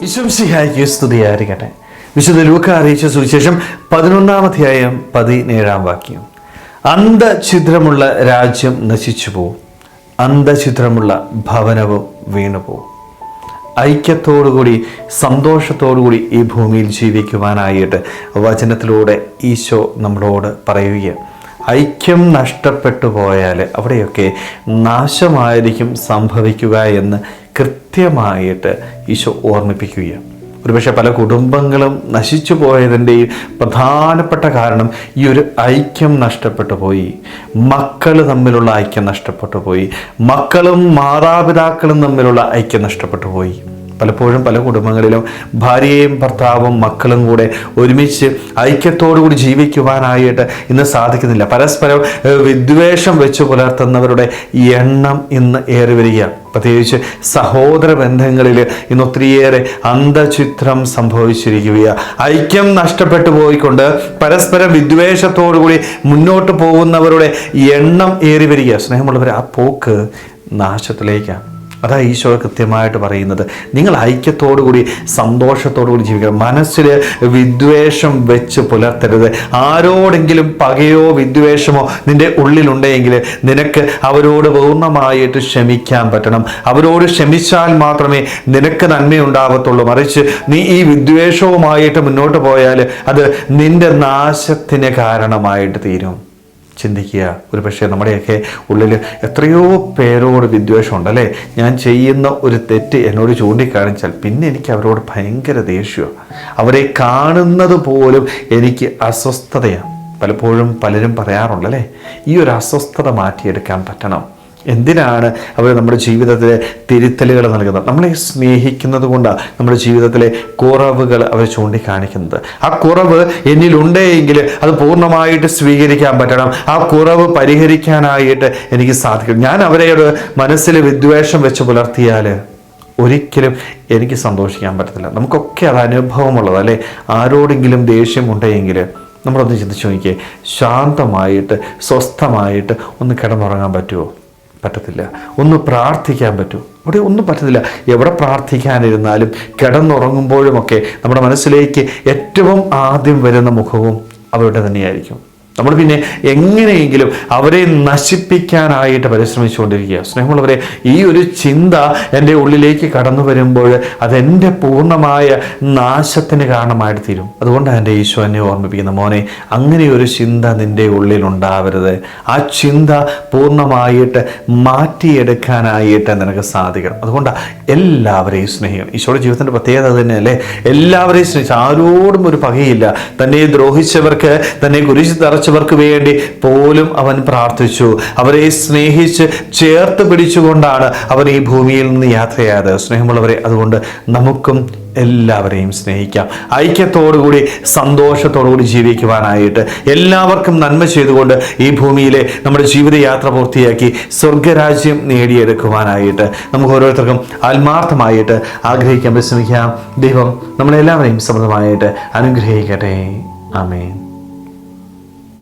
വിശംസിഹായിക്ക് സ്തുതിയായിരിക്കട്ടെ. വിശുദ്ധ ലൂക്ക അറിയിച്ച സുവിശേഷം പതിനൊന്നാം അധ്യായം പതിനേഴാം വാക്യം. അന്ധഛിദ്രമുള്ള രാജ്യം നശിച്ചു പോവും. അന്ധഛിദ്രമുള്ള ഭവനവും വീണു പോവും. ഐക്യത്തോടുകൂടി സന്തോഷത്തോടുകൂടി ഈ ഭൂമിയിൽ ജീവിക്കുവാനായിട്ട് വചനത്തിലൂടെ ഈശോ നമ്മളോട് പറയുകയാണ്. ഐക്യം നഷ്ടപ്പെട്ടു പോയാൽ അവിടെയൊക്കെ നാശമായിരിക്കും സംഭവിക്കുക എന്ന് കൃത്യമായിട്ട് ഈശോ ഓർമ്മിപ്പിക്കുകയാണ്. ഒരുപക്ഷെ പല കുടുംബങ്ങളും നശിച്ചു പോയതിന്റെയും പ്രധാനപ്പെട്ട കാരണം ഈ ഒരു ഐക്യം നഷ്ടപ്പെട്ടു പോയി. മക്കൾ തമ്മിലുള്ള ഐക്യം നഷ്ടപ്പെട്ടു പോയി. മക്കളും മാതാപിതാക്കളും തമ്മിലുള്ള ഐക്യം നഷ്ടപ്പെട്ടു പോയി. പലപ്പോഴും പല കുടുംബങ്ങളിലും ഭാര്യയും ഭർത്താവും മക്കളും കൂടെ ഒരുമിച്ച് ഐക്യത്തോടുകൂടി ജീവിക്കുവാനായിട്ട് ഇന്ന് സാധിക്കുന്നില്ല. പരസ്പരം വിദ്വേഷം വെച്ച് പുലർത്തുന്നവരുടെ എണ്ണം ഇന്ന് ഏറി വരികയാണ് പ്രത്യേകിച്ച് സഹോദര ബന്ധങ്ങളിൽ ഇന്ന് ഒത്തിരിയേറെ അന്ധചിത്രം സംഭവിച്ചിരിക്കുകയാണ് ഐക്യം നഷ്ടപ്പെട്ടു പോയിക്കൊണ്ട് പരസ്പരം വിദ്വേഷത്തോടുകൂടി മുന്നോട്ട് പോകുന്നവരുടെ എണ്ണം ഏറി വരിക സ്നേഹമുള്ളവർ ആ പോക്ക് നാശത്തിലേക്കാണ്. അതാ ഈശോ കൃത്യമായിട്ട് പറയുന്നത്. നിങ്ങൾ ഐക്യത്തോടുകൂടി സന്തോഷത്തോടുകൂടി ജീവിക്കണം. മനസ്സിൽ വിദ്വേഷം വെച്ച് പുലർത്തരുത്. ആരോടെങ്കിലും പകയോ വിദ്വേഷമോ നിന്റെ ഉള്ളിലുണ്ടെങ്കിൽ നിനക്ക് അവരോട് പൂർണമായിട്ട് ക്ഷമിക്കാൻ പറ്റണം. അവരോട് ക്ഷമിച്ചാൽ മാത്രമേ നിനക്ക് നന്മയുണ്ടാകത്തുള്ളൂ മറിച്ച് നീ ഈ വിദ്വേഷവുമായിട്ട് മുന്നോട്ട് പോയാൽ അത് നിന്റെ നാശത്തിന് കാരണമായിട്ട് തീരും. ചിന്തിക്കുക. ഒരു പക്ഷേ നമ്മുടെയൊക്കെ ഉള്ളിൽ എത്രയോ പേരോട് വിദ്വേഷമുണ്ട് അല്ലേ ഞാൻ ചെയ്യുന്ന ഒരു തെറ്റ് എന്നോട് ചൂണ്ടിക്കാണിച്ചാൽ പിന്നെ എനിക്ക് അവരോട് ഭയങ്കര ദേഷ്യമാണ് അവരെ കാണുന്നത് പോലും എനിക്ക് അസ്വസ്ഥതയാണ്. പലപ്പോഴും പലരും പറയാറുണ്ടല്ലേ? ഈ ഒരു അസ്വസ്ഥത മാറ്റിയെടുക്കാൻ പറ്റണം. എന്തിനാണ് അവർ നമ്മുടെ ജീവിതത്തിലെ തിരുത്തലുകൾ നൽകുന്നത്? നമ്മളെ സ്നേഹിക്കുന്നത് കൊണ്ടാണ് നമ്മുടെ ജീവിതത്തിലെ കുറവുകൾ അവർ ചൂണ്ടിക്കാണിക്കുന്നത്. ആ കുറവ് എന്നിലുണ്ടെങ്കിൽ അത് പൂർണമായിട്ട് സ്വീകരിക്കാൻ പറ്റണം. ആ കുറവ് പരിഹരിക്കാനായിട്ട് എനിക്ക് സാധിക്കും. ഞാൻ അവരെയോട് മനസ്സിൽ വിദ്വേഷം വെച്ച് പുലർത്തിയാൽ ഒരിക്കലും എനിക്ക് സന്തോഷിക്കാൻ പറ്റത്തില്ല. നമുക്കൊക്കെ അത് അനുഭവമുള്ളത് അല്ലേ? ആരോടെങ്കിലും ദേഷ്യമുണ്ടെങ്കിൽ നമ്മളൊന്ന് ചിന്തിച്ചു നോക്കിയേ. ശാന്തമായിട്ട് സ്വസ്ഥമായിട്ട് ഒന്ന് കിടന്നുറങ്ങാൻ പറ്റുമോ പറ്റത്തില്ല. ഒന്ന് പ്രാർത്ഥിക്കാൻ പറ്റും. അവിടെ ഒന്നും പറ്റത്തില്ല. എവിടെ പ്രാർത്ഥിക്കാനിരുന്നാലും കിടന്നുറങ്ങുമ്പോഴുമൊക്കെ നമ്മുടെ മനസ്സിലേക്ക് ഏറ്റവും ആദ്യം വരുന്ന മുഖവും അവരുടെ തന്നെയായിരിക്കും. നമ്മൾ പിന്നെ എങ്ങനെയെങ്കിലും അവരെ നശിപ്പിക്കാനായിട്ട് പരിശ്രമിച്ചുകൊണ്ടിരിക്കുക. സ്നേഹമുള്ളവരെ ഈ ഒരു ചിന്ത എന്റെ ഉള്ളിലേക്ക് കടന്നു വരുമ്പോൾ അതെന്റെ പൂർണമായ നാശത്തിന് കാരണമായിട്ട് തീരും. അതുകൊണ്ടാണ് എന്റെ ഈശോ എന്നെ ഓർമ്മിപ്പിക്കുന്നത്. മോനെ അങ്ങനെ ഒരു ചിന്ത നിന്റെ ഉള്ളിൽ ഉണ്ടാവരുത്. ആ ചിന്ത പൂർണമായിട്ട് മാറ്റിയെടുക്കാനായിട്ട് നിനക്ക് സാധിക്കണം. അതുകൊണ്ടാണ് എല്ലാവരെയും സ്നേഹിക്കണം. ഈശോയുടെ ജീവിതത്തിന്റെ പ്രത്യേകത തന്നെ തന്നെയല്ലേ? എല്ലാവരെയും സ്നേഹിച്ചു ആരോടും ഒരു പകയില്ല. തന്നെ ദ്രോഹിച്ചവർക്ക് തന്നെ കുരിശ് തറച്ചവർക്ക് വേണ്ടി പോലും അവൻ പ്രാർത്ഥിച്ചു. അവരെ സ്നേഹിച്ച് ചേർത്ത് പിടിച്ചുകൊണ്ടാണ് അവൻ ഈ ഭൂമിയിൽ നിന്ന് യാത്രയായത്. സ്നേഹമുള്ളവരെ അതുകൊണ്ട് നമുക്കും എല്ലാവരെയും സ്നേഹിക്കാം. ഐക്യത്തോടുകൂടി സന്തോഷത്തോടുകൂടി ജീവിക്കുവാനായിട്ട് എല്ലാവർക്കും നന്മ ചെയ്തുകൊണ്ട് ഈ ഭൂമിയിലെ നമ്മുടെ ജീവിതയാത്ര പൂർത്തിയാക്കി സ്വർഗരാജ്യം നേടിയെടുക്കുവാനായിട്ട് നമുക്ക് ഓരോരുത്തർക്കും ആത്മാർത്ഥമായിട്ട് ആഗ്രഹിക്കാൻ പരിശ്രമിക്കാം ദൈവം നമ്മളെല്ലാവരെയും സമൃദ്ധമായിട്ട് അനുഗ്രഹിക്കട്ടെ. ആമേൻ.